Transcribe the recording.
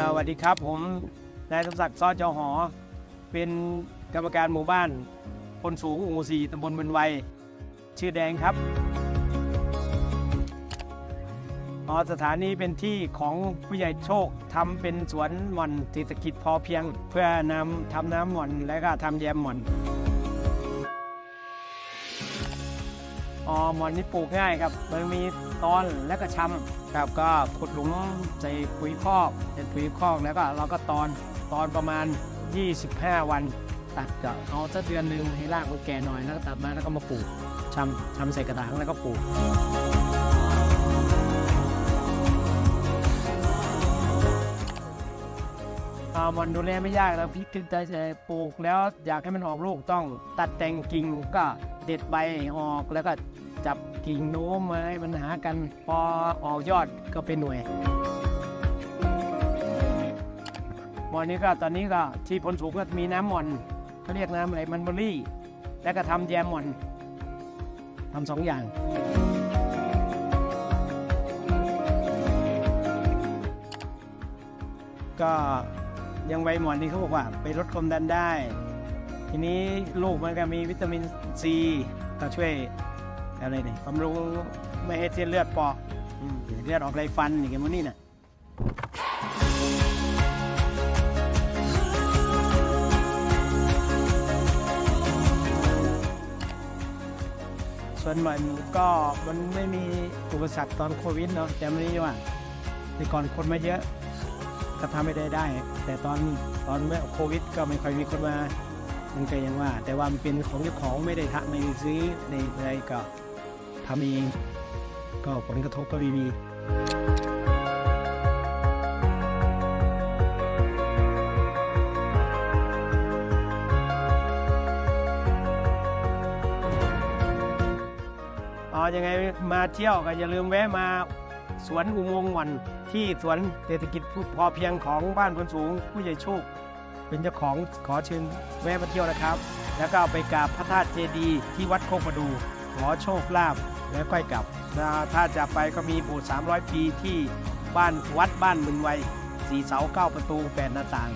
สวัสดีครับผมนายสมศักดิ์ซ้อจอหอ เป็นกรรมการหมู่บ้านคนสูงหมู่สี่ตำบลเมืองไวชื่อแดงครับอ๋อสถานีเป็นที่ของผู้ใหญ่โชคทำเป็นสวนหม่อนเศรษฐกิจพอเพียง เพื่อนำทำน้ำหม่อนและก็ทำแยมหม่อน อ๋อหมอนนี่ปลูกง่ายครับ มันมีตอนและก็ชำครับก็ขุดหลุมใส่ปุ๋ยคอกเป็นปุ๋ยคอกแล้วก็เราก็ตอนตอนประมาณ 25 วัน ตัดก็เอาสักเดือนหนึ่งให้รากมันแก่หน่อยแล้วก็ตัดมาแล้วก็มาปลูกชำชำใส่กระถางแล้วก็ปลูกอ่ามันดูแลไม่ยากแล้วพี่คือจะปลูกแล้วอยากให้มันออกลูกต้องตัดแต่งกิ่งก็ เด็ดใบออกแล้วก็จับกิ่งโน้มมาให้มันหากันพอออกยอดก็เป็นหน่วยหมอนนี้ก็ตอนนี้ก็ที่ผลสูงก็มีน้ำหมอนเขาเรียกน้ำอะไรมันเบอรี่ แล้วก็ทำแยมหมอนทำสองอย่างก็ยังใบหมอนนี่เขาบอกว่า ไปลดความดันได้ ทีนี้ลูกมันก็มีวิตามินซีก็ช่วยอะไรเนี่ยบำรุงไม่ให้เส้นเลือดปอืมเลือดออกไรฟันอย่างเงี้ยมันนี่น่ะส่วนมันก็มันไม่มีอุปสรรคตอนโควิดเนาะแต่มันนี่ว่าแต่ก่อนคนมาเยอะก็ทำไม่ได้ได้ แต่ตอนตอนเมื่อโควิด ก็ไม่ค่อยมีคนมา มันก็ยังว่า แต่ว่ามันเป็นของเจ้าของไม่ได้ทำไม่ได้ซื้อในอะไรก็ทำเองก็ผลกระทบก็ไม่มีอ๋อยังไงมาเที่ยวก็อย่าลืมแวะมาสวนอุโมงค์หม่อนที่สวนเศรษฐกิจพอเพียงของบ้านพนสูงผู้ใหญ่โชค เป็นเจ้าของขอเชิญแวะมาเที่ยวนะครับ แล้วก็ไปกราบพระธาตุเจดีย์ที่วัดโคกประดู ขอโชคลาภแล้วค่อยกลับแล้วถ้าจะไปก็มีโบสถ์300 ปีที่บ้านวัดบ้านมึนไวสีเสาเก้าประตูแปดหน้าต่าง